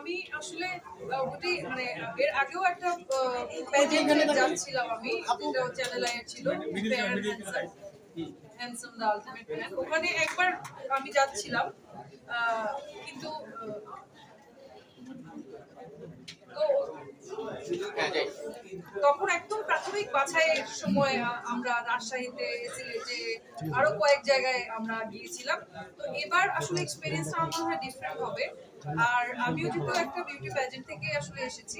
আমি আসলে আহ, ওটি মানে এর আগেও একটা প্যাজেন্টে যাচ্ছিলাম আমি যেটা চ্যানেল আইয়ের ছিল হ্যান্ডসাম দ্য আলটিমেট ম্যান ওখানে একবার আমি যাচ্ছিলাম কিন্তু তখন একদম প্রাথমিক বাছাইয়ের সময় আমরা রাজশাহীতে সিলেটে আরও কয়েক জায়গায় আমরা গিয়েছিলাম। তো এবার আসলে এক্সপিরিয়েন্সটা আমার মনে হয় ডিফারেন্ট হবে। আর আমিও যেহেতু একটা বিউটি প্যাজেন্ট থেকে আসলে এসেছি,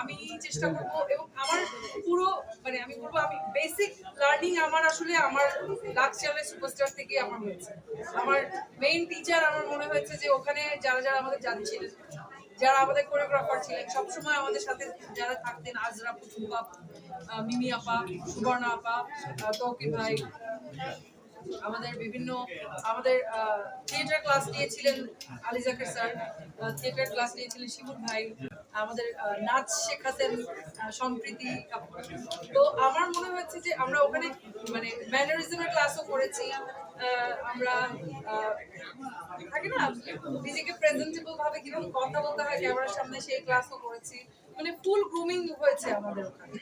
আমি চেষ্টা করব এবং আমার পুরো মানে আমি বলব আমি বেসিক লার্নিং আমার আসলে আমার লাক্সারের সুপারস্টার থেকে আমার হয়েছে। আমার মেইন টিচার আমার মনে হয়েছে যে ওখানে যারা যারা আমাদের জানছিলেন, যারা আমাদের কোরিওগ্রাফার ছিলেন, সবসময় আমাদের সাথে যারা থাকতেন, আজরা পুতুল বাপ মিমি আপা, সুবর্ণা আপা তৌকির ভাই আমাদের বিভিন্ন, আমাদের থিয়েটার ক্লাস নিয়েছিলেন Ali Zaker sir theatre class নিয়েছিলেন শিবুর ভাই, আমাদের নাচ শেখাতেন সম্প্রীতি তো আমার মনে হয়েছে যে আমরা ওখানে মানে ম্যানারিজমের ক্লাসও করেছি আমরা থাকে না, নিজেকে প্রেজেন্টেবল ভাবে কীভাবে কথা বলতে হয় ক্যামেরার সামনে সেই ক্লাসও করেছি। মানে ফুল গ্রুমিং হয়েছে আমাদের ওখানে।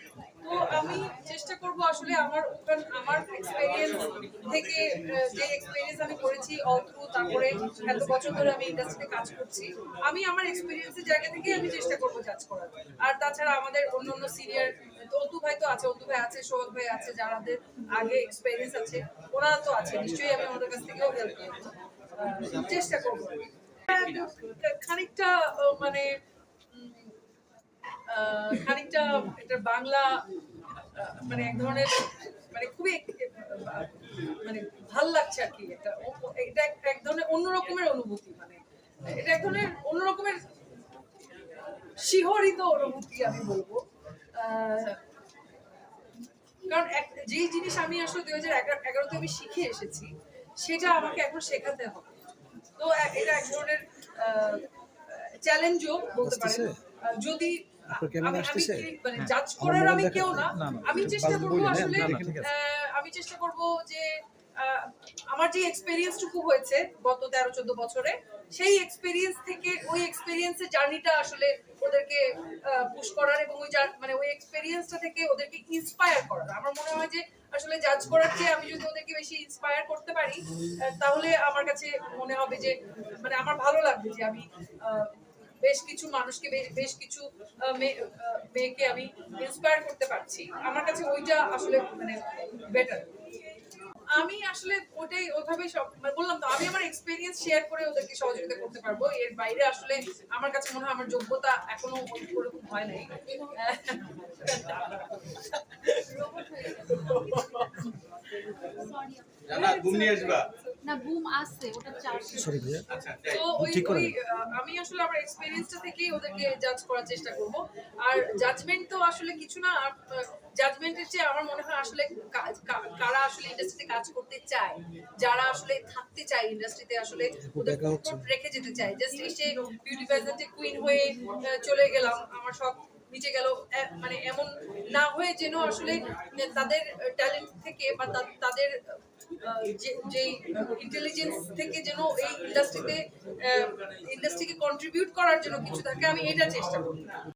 তো আমি চেষ্টা করব আসলে আমার ওখান আমার এক্সপেরিয়েন্স থেকে যে এক্সপেরিয়েন্স আমি করেছি অল থ্রু তারপরে এত বছর ধরে আমি ইন্ডাস্ট্রিতে কাজ করছি আমি আমার এক্সপেরিয়েন্সের জায়গা থেকে আমি চেষ্টা করব জাজ করার। আর তাছাড়া আমাদের অন্য অন্য সিনিয়র অতু ভাই তো আছে অতু ভাই আছে সৌরভ ভাই আছে যারাদের আগে এক্সপেরিয়েন্স আছে ওনারা তো আছে নিশ্চয়ই আমি ওনাদের কাছ থেকেও হেল্প চেষ্টা করব। খানিকটা আহ, মানে খানিকটা এটা বাংলা মানে এক ধরনের মানে খুবই মানে ভালো লাগছে আর কি। এটা এটা এক- ধরনের অন্য রকমের অনুভূতি মানে এটা এক ধরনের অন্য রকমের শিহরিত অনুভূতি আমি বলব। কারণ এক- যেই জিনিস আমি আসলে দুই হাজার এগারোতে আমি শিখে এসেছি সেটা আমাকে এখন শেখাতে হবে। তো এটা এক ধরনের চ্যালেঞ্জও বলতে পারেন। যদি ক্যামেরা আসতেছে? মানে হ্যাঁ। জাজ আমার করার আমি কেউ না না, আমি চেষ্টা করব আসলে আমি চেষ্টা করব যে আহ, আমার যে এক্সপেরিয়েন্সটুকু হয়েছে গত তেরো চোদ্দ বছরে সেই এক্সপেরিয়েন্স থেকে ওই এক্সপেরিয়েন্সের জার্নিটা আসলে ওদেরকে পুশ করার এবং ওই মানে ওই এক্সপেরিয়েন্সটা থেকে ওদেরকে ইন্সপায়ার করার আমার মনে হয় যে আসলে জাজ করার চেয়ে আমি যদি ওদেরকে বেশি ইন্সপায়ার করতে পারি আহ, তাহলে আমার কাছে মনে হবে যে মানে আমার ভালো লাগবে যে আমি আহ, বেশ কিছু মানুষকে, বেশ- কিছু মেয়েকে আমি ইন্সপায়ার করতে পারছি। আমার কাছে ওইটা আসলে মানে বেটার আমি আসলে ওটাই ওইভাবে মানে বললাম তো, আমি আমার এক্সপিরিয়েন্স শেয়ার করে ওদেরকে সহযোগিতা করতে পারব। এর বাইরে আসলে আমার কাছে মনে হয় আমার যোগ্যতা এখনও ওরকম হয় নাই। জানা, ঘুম নিয়ে আসবা। না বুম আসছে ওটা চার্জ সরি ভাইয়া। আচ্ছা তো ওই আমি আসলে আমার এক্সপেরিয়েন্সটা থেকেই ওদেরকে জাজ করার চেষ্টা করব। আর জাজমেন্ট তো আসলে কিছু না জাজমেন্টের চেয়ে আমার মনে হয় আসলে কারা আসলে ইন্ডাস্ট্রিতে কাজ করতে চায় যারা আসলে থাকতে চায় ইন্ডাস্ট্রিতে আসলে ওদের রেখে যেতে চায়। জাস্ট এসে বিউটি প্যাজেন্টে কুইন হয়ে চলে গেলাম আমার সব নিচে গেল মানে এমন না হয়ে যেন আসলে তাদের ট্যালেন্ট থেকে বা তাদের যে- ইন্টেলিজেন্স থেকে যেন এই ইন্ডাস্ট্রিতে ইন্ডাস্ট্রিকে কন্ট্রিবিউট করার জন্য কিছু থাকে, আমি এটা চেষ্টা করি